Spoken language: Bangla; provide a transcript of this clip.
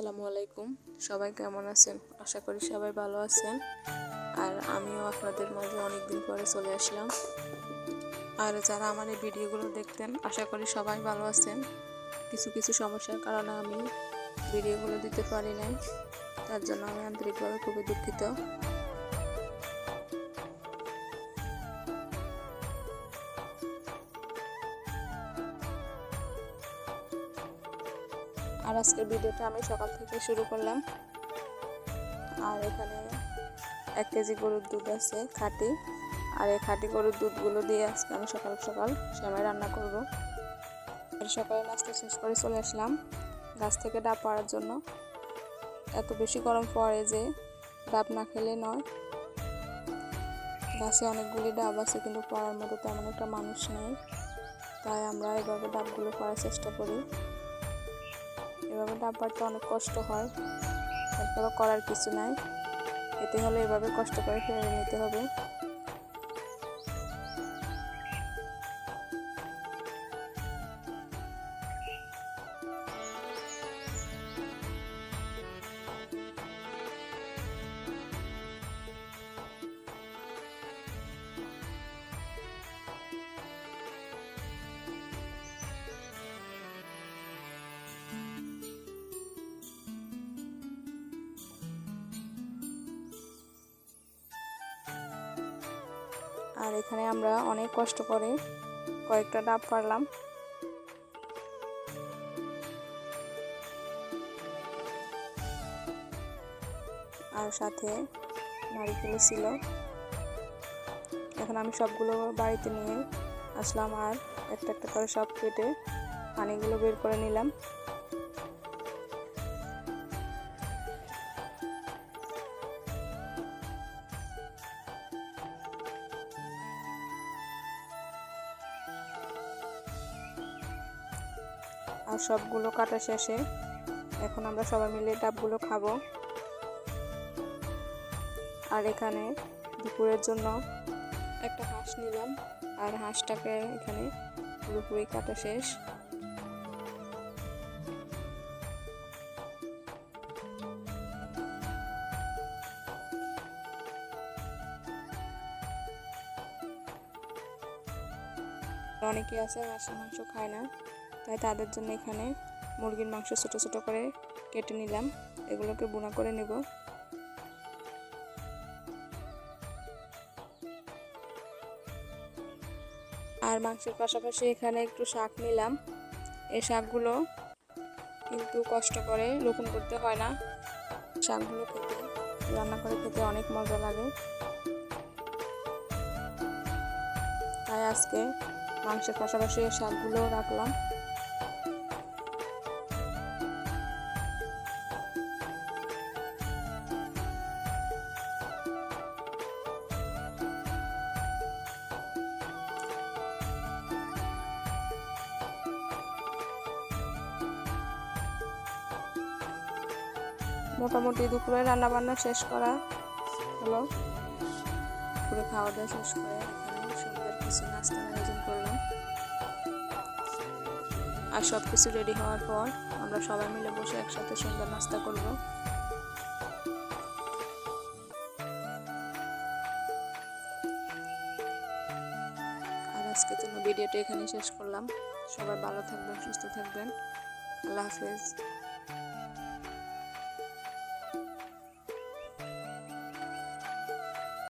আসসালামু আলাইকুম। সবাই কেমন আছেন? আশা করি সবাই ভালো আছেন। আর আমিও আপনাদের মাঝে অনেকদিন পরে চলে আসলাম। আর যারা আমার এই ভিডিওগুলো দেখতেন, আশা করি সবাই ভালো আছেন। কিছু কিছু সমস্যার কারণে আমি ভিডিওগুলো দিতে পারি নাই। তার জন্য আমি আন্তরিকভাবে খুবই দুঃখিত। আর আজকের ভিডিওটা আমি সকাল থেকে শুরু করলাম। আর এখানে এক কেজি গরুর দুধ আছে, খাঁটি। আর এই খাঁটি গরুর দুধগুলো দিয়ে আজকে আমি সকাল সকাল সেমাই রান্না করব। আর সকালে নাস্তা শেষ করে চলে আসলাম গাছ থেকে ডাব পাড়ার জন্য। এত বেশি গরম পড়ে যে ডাব না খেলে নয়। গাছে অনেকগুলি ডাব আছে, কিন্তু পড়ার মতো তেমন একটা মানুষ নেই। তাই আমরা এভাবে ডাবগুলো পড়ার চেষ্টা করি। এভাবে ডাব বাড়তে অনেক কষ্ট হয়। তারপরে করার কিছু নাই। এতে হলে এভাবে কষ্ট করে ফেলে নিতে হবে। আর এখানে আমরা অনেক কষ্ট করে কয়েকটা ডাব পারলাম। আর সাথে নারিকেল ছিল। এখন আমি সবগুলো বাড়িতে নিয়ে আসলাম আর একটা একটা করে সব কেটে পানিগুলো বের করে নিলাম। আর সবগুলো কাটা শেষে এখন আমরা সবাই মিলে ডাবগুলো খাব। আর এখানে দুপুরের জন্য একটা হাঁস নিলাম, আর হাঁসটাকে এখানে পুরোপুরি কাটা শেষ। অনেকে আছে হাঁসের মাংস খায় না। তাই তাদের জন্য এখানে মুরগির মাংস ছোট ছোট করে কেটে নিলাম। এগুলোকে বুনা করে নেব। আর মাংসের পাশাপাশি এখানে একটু শাক নিলাম। এই শাকগুলো কিন্তু কষ্ট করে রোপণ করতে হয় না। শাকগুলো খেতে, রান্না করে খেতে অনেক মজা লাগে। তাই আজকে মাংসের পাশাপাশি এই শাকগুলো রাখলাম। মোটামুটি দুপুরে রান্না বান্না শেষ করা হলো। দুপুরে খাওয়া দাওয়া শেষ করে সুন্দর কিছু নাস্তার আয়োজন করলাম। আর সব কিছু রেডি হওয়ার পর আমরা সবাই মিলে বসে একসাথে সুন্দর নাস্তা করব। আর আজকের জন্য ভিডিওটা এখানে শেষ করলাম। সবাই ভালো থাকবেন, সুস্থ থাকবেন। আল্লাহ হাফেজ।